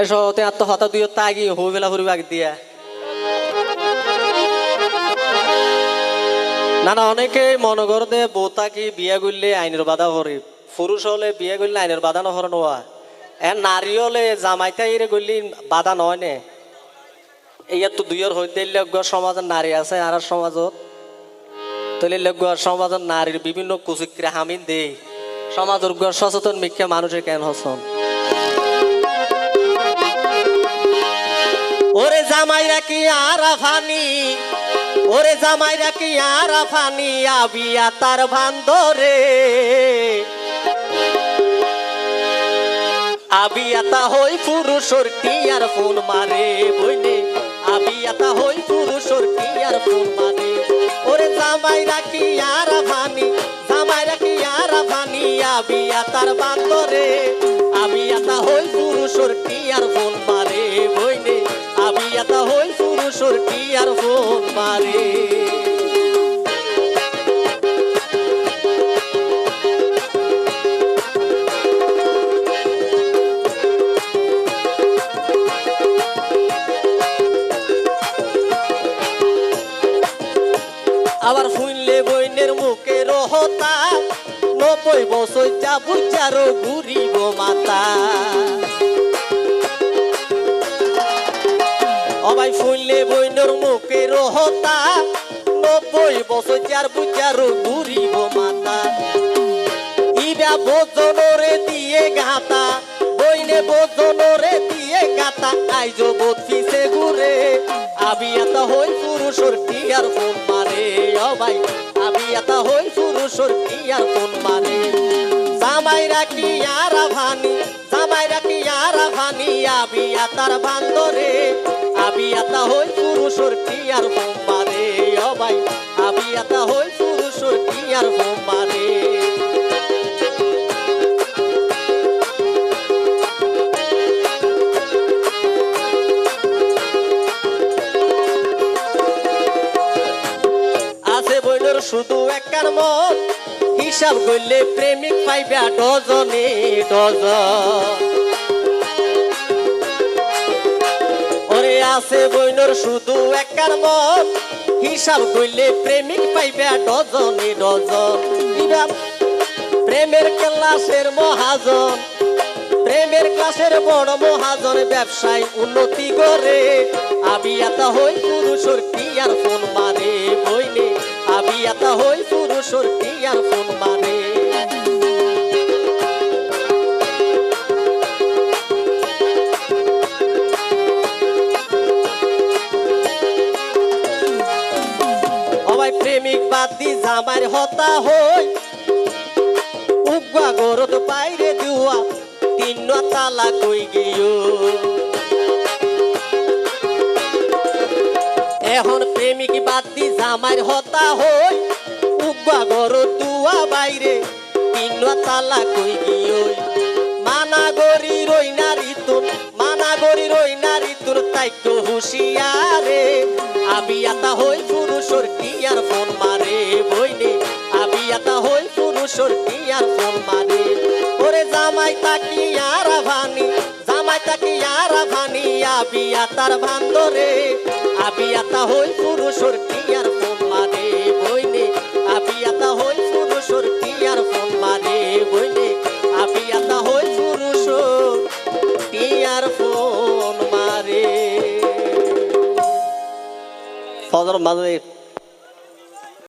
এসো, তে আত্মহত্যা দুই তাগি হই বেলা ফুরিব আগে দিয়া। না না অনেকে মনে করতে বউতাকি বিয়া করলে আইনের বাধা করে পুরুষ হলে বিয়া করলে আইনের বাধা নহর নোয়া। এ নারী হলে জামাইতা ইরে করলে বাধা নয় নে। ইয়াত তো দুইয়ের হইতে লগ্য সমাজের নারী আছে আর সমাজত তৈলে লগ্য সমাজের নারীর বিভিন্ন কুচিক্রিয়া হামিন দেই সমাজের সচেতন মিখ্যা মানুষের কেন হসন? জামাইরা কি আরাফানি, ওরে জামাইরা কি আরাফানি, আবিয়া তার ভান্দরে আবিয়াতা হই পুরুষর টিয়ার ফোন মারে বইনে? আবিয়াতা হই পুরুষর টিয়ার ফোন মারে? ওরে জামাইরা কি আরাফানি জামাইরা কি আরাফানি আবিয়াতার বান্দরে। মারে আবার শুনলে বইনের মুখে রহতা নব্বই বছর যা বুঝারো ঘুরিব মাতা। অবাই শুনলে বইনের মুখে রহতা। নব্বই বছর যার বুঝারো ঘুরিব মাতা। ইবা বোজনরে দিয়ে গাতা বইনে বোজনরে দিয়ে গাতা আইজ পিছে ঘুরে আবিয়াতা হই পুরুষর টিয়ার ফোন মারে। অবাই আবিয়াতা হই পুরুষর টিয়ার ফোন মারে। জামাইরা কি আরা ভানি জামাইরা কি আরা ভানি আবিয়াতার বান্দরে। আবিয়াতা হই পুরুষর টিয়ার ফোন মারে অবাই আবিয়াতা হই পুরুষর টিয়ার আছে বইনের শুধু একার মন, হিসাব করলে প্রেমিক পাইবা ডজনে ডজন। আছে বইনের শুধু একার মন। হিসাব করলে প্রেমিক পাইবা ডজনে ডজন। প্রেমের ক্লাসের মহাজন। প্রেমের ক্লাসের বড় মহাজন ব্যবসায় উন্নতি করে। আবিয়াতা হই পুরুষর কি আর ফোন মারে বইনে। আবিয়াতা হই পুরুষর কি আর ফোন মারে সবাই প্রেমিক বাদ জামার হতা হই। উগা গরত বাইরে দুয়া, তিন তালা কই গিयो এখন প্রেমিক বাদ জামার হতা হই। উগা গরত দুয়া বাইরে, তিন তালা কই গিयो মানা গরি রই নারী তুন মানা গরি রই নারী তুর তাইতো হুশিয়ারে। আবিয়াতা হই পুরুষর টিয়ার হই ফোন মারে ওরে জামাই তাকি আর ভানি জামাই তাকি আর ভানি আবিয়াতার ভান্দরে আবিয়াতা হই পুরুষর টিয়ার ফোন মারে বইনে আবিয়াতা হই পুরুষর টিয়ার ফোন মারে বইনে আবিয়াতা হই পুরুষর টিয়ার ফোন মারে ফজর মাঝে